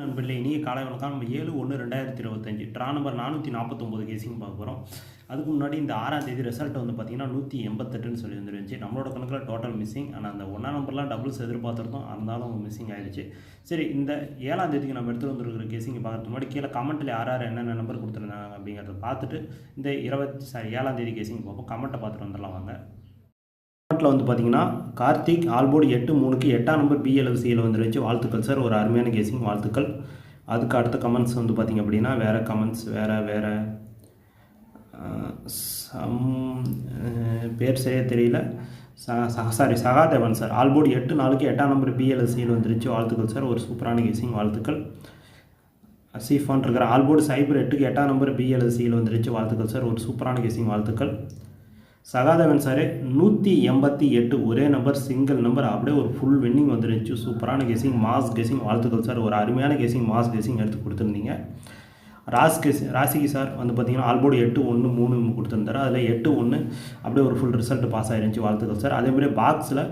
நண்பர்களே இனிய காலை வணக்கம். நம்ம ஏழு ஒன்று ரெண்டாயிரத்தி இருபத்தஞ்சு. ட்ரா நம்பர் நானூற்றி நாற்பத்தொம்போது கேசிங் பார்க்க போகிறோம் அதுக்கு முன்னாடி இந்த ஆறாம் தேதி ரிசல்ட் வந்து பார்த்தீங்கன்னா நூற்றி எண்பத்தெட்டுன்னு சொல்லி வந்துருந்துச்சு நம்மளோட கணக்கில் டோட்டல் மிஸ்ஸிங் ஆனால் அந்த ஒன்றாம் நம்பர்லாம் டபுள்ஸ் எதிர்பார்த்துருந்தோம். இருந்தாலும் மிஸ்ஸிங் ஆயிடுச்சு. சரி இந்த ஏழாம் தேதிக்கு நம்ம எடுத்துகிட்டு வந்துருக்கிற கேசிங் பார்க்குறதுக்கு முன்னாடி கீழே கமெண்ட்டில் யார் யார் என்னென்ன நம்பர் கொடுத்துருந்தாங்க அப்படிங்கிறத பார்த்துட்டு இந்த இருபத்தி சாரி ஏழாம் தேதி கேசிங் பார்ப்போம். கமெண்ட்டை பார்த்துட்டு வந்துடலாம் வாங்க. கமெண்ட்டில் வந்து பார்த்தீங்கன்னா கார்த்திக் ஆல்போர்டு எட்டு மூணுக்கு எட்டாம் நம்பர் பிஎல்எஃப்சியில் வந்துருச்சு வாழ்த்துக்கள் சார். ஒரு அருமையான கேசிங் வாழ்த்துக்கள். அதுக்கு அடுத்த கமெண்ட்ஸ் வந்து பார்த்தீங்க அப்படின்னா வேறு கமெண்ட்ஸ் வேறு வேறு சம் பேர் சரியாக தெரியல. Sorry Sahadevan sir. ஆல்போர்டு எட்டு நாளுக்கு எட்டாம் நம்பர் பிஎல்எஸ்சியில் வந்துருச்சு வாழ்த்துக்கள் சார். ஒரு சூப்பரான கேசிங் வாழ்த்துக்கள். சீஃபான் இருக்கிற ஆல்போர்டு சைபர் எட்டுக்கு எட்டாம் நம்பர் பிஎல்எஸ்சியில் வந்துருச்சு வாழ்த்துக்கள் சார். ஒரு சூப்பரான கேசிங் வாழ்த்துக்கள். சகாதேவன் சார் நூற்றி எண்பத்தி எட்டு ஒரே நம்பர் சிங்கிள் நம்பர் அப்படியே ஒரு ஃபுல் வின்னிங் வந்துருந்துச்சு. சூப்பரான கெஸிங் மாஸ் கெஸிங் வாழ்த்துக்கள் சார். ஒரு அருமையான கெஸிங் மாஸ் கெஸிங் எடுத்து கொடுத்துருந்தீங்க. ராஸ் கெஸ் ராசிக்கு சார் வந்து பார்த்தீங்கன்னா ஆல்போர்டு எட்டு ஒன்று மூணு கொடுத்துருந்தாரு. அதில் எட்டு ஒன்று அப்படியே ஒரு ஃபுல் ரிசல்ட் பாஸ் ஆயிருந்துச்சு வாழ்த்துக்கள் சார். அதே மாதிரி பாக்ஸில்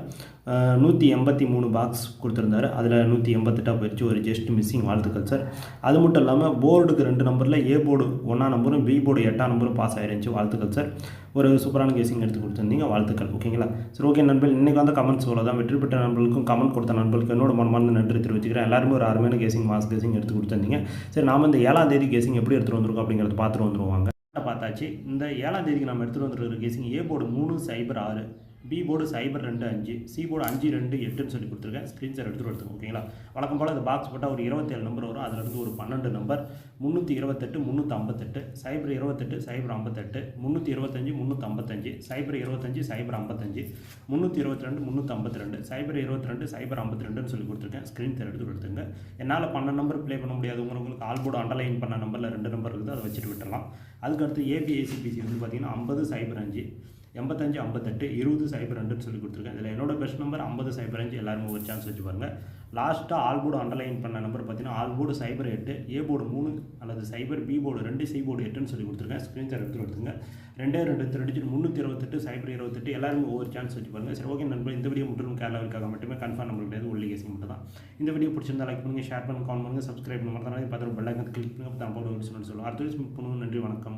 நூற்றி எண்பத்தி மூணு பாக்ஸ் கொடுத்துருந்தாரு. அதில் நூற்றி எண்பத்தெட்டாக போயிடுச்சு ஒரு ஜஸ்ட் மிஸ்ஸிங் வாழ்த்துக்கள் சார் அது மட்டும் இல்லாமல் போர்டுக்கு ரெண்டு நம்பரில் ஏ போர்டு ஒன்றாம் நம்பரும் பி போர்டு எட்டாம் நம்பரும் பாஸ் ஆகிருந்துச்சி வாழ்த்துக்கள் சார் ஒரு சூப்பரான கேசிங் எடுத்து கொடுத்துருந்தீங்க. வாழ்த்துக்கள் ஓகேங்களா சரி ஓகே நண்பர்கள் இன்றைக்கி வந்து கமெண்ட்ஸ் தான் வெற்றி பெற்ற நண்பர்களுக்கும் கமெண்ட் கொடுத்த நண்பர்களுக்கு என்னோட மனமார்ந்த நன்றி தெரிவிச்சுக்கிறேன். எல்லாருமே ஒரு அருமையான கேசிங் மாஸ் கேசிங் எடுத்து கொடுத்துருந்தீங்க. சரி நாம் இந்த ஏழாம் தேதி கேசிங் எப்படி எடுத்துகிட்டு வந்திருக்கோம் அப்படிங்கிறத பார்த்துட்டு வந்துருவாங்க பார்த்தாச்சு இந்த ஏழாம் தேதிக்கு நம்ம எடுத்துகிட்டு வந்துருக்கிற கேசிங் ஏ போர்டு மூணு சைபர் ஆறு. பி போர்டு சைபர் ரெண்டு அஞ்சு சி போர்டு அஞ்சு ரெண்டு எட்டுன்னு சொல்லி கொடுத்துருக்கேன். ஸ்க்ரீன்ஷாட் எடுத்துகிட்டு எடுத்துக்கோங்க ஓகேங்களா வழக்கம் போல் இந்த பாக்ஸ் போட்டால் ஒரு இருபத்தேழு நம்பர் வரும். அதில் இருந்து ஒரு பன்னெண்டு நம்பர் முந்நூற்றி இருபத்தெட்டு முந்நூற்றி ஐம்பத்தெட்டு சைபர் இருபத்தெட்டு சைபர் ஐம்பத்தெட்டு முந்நூற்றி இருபத்தஞ்சு முந்நூற்றி ஐம்பத்தஞ்சு சைபர் இருபத்தஞ்சு சைபர் ஐம்பத்தஞ்சு முந்நூற்றி இருபத்தி ரெண்டு முந்நூற்றி ஐம்பத்தி ரெண்டு சைபர் இருபத்தி ரெண்டு சைபர் ஐம்பத்தி ரெண்டுன்னு சொல்லி கொடுத்துருக்கேன். ஸ்க்ரீன் எடுத்து கொடுத்துருங்க என்னால் பன்னெண்டு நம்பர் ப்ளே பண்ண முடியாது. உங்களுக்கு ஆல்போர்டு அண்டர்லைன் பண்ண நம்பரில் ரெண்டு நம்பர் இருக்குது அதை வச்சுட்டு விட்டுறலாம். அதுக்கடுத்து ஏபிஏசிபிசி வந்து பார்த்தீங்கன்னா ஐம்பது சைபர் அஞ்சு. எண்பத்தஞ்சு ஐம்பத்தெட்டு இருபது சைபர் ரெண்டுன்னு சொல்லி கொடுத்துருக்கேன். இதில் என்னோட பெஸ்ட் நம்பர் ஐம்பது சைபர் அஞ்சு எல்லாருமே ஒரு சான்ஸ் வச்சு பாருங்கள் லாஸ்ட்டாக ஆல் போர்டு அண்டர்லைன் பண்ண நம்பர் பார்த்தீங்கன்னா ஆல் போர்டு சைபர் எட்டு ஏ போர்டு மூணு அல்லது சைபர் பி போர்டு ரெண்டு சி போர்டு எட்டுன்னு சொல்லி கொடுத்துருக்கேன். ஸ்க்ரீன்ஷாட் எடுத்து கொடுத்துருங்க ரெண்டே ரெண்டு திருடிச்சு முந்நூற்றி இருபத்தெட்டு சைபர் இருபத்தெட்டு எல்லாருமே ஒவ்வொரு சான்ஸ் வச்சு பாருங்கள் சரி ஓகே நண்பர் இந்த வீடியோ முற்றிலும் கேரளாவிற்காக மட்டுமே கன்ஃபார்ம் நம்பர் கிடையாது. ஒல்லி கேசிங் மட்டும் தான் இந்த வீடியோ பிடிச்சிருந்தா லைக் பண்ணுங்கள் ஷேர் பண்ணுங்கள் கமெண்ட் பண்ணுங்கள் சப்ஸ்கிரைப் பண்ணுங்கள் பார்த்து பெல் ஐக்கன் கிளிக் பண்ணுங்கள் அப்போ தான் போட சொல்லுவாங்க அடுத்த வீடியோ நன்றி வணக்கம்.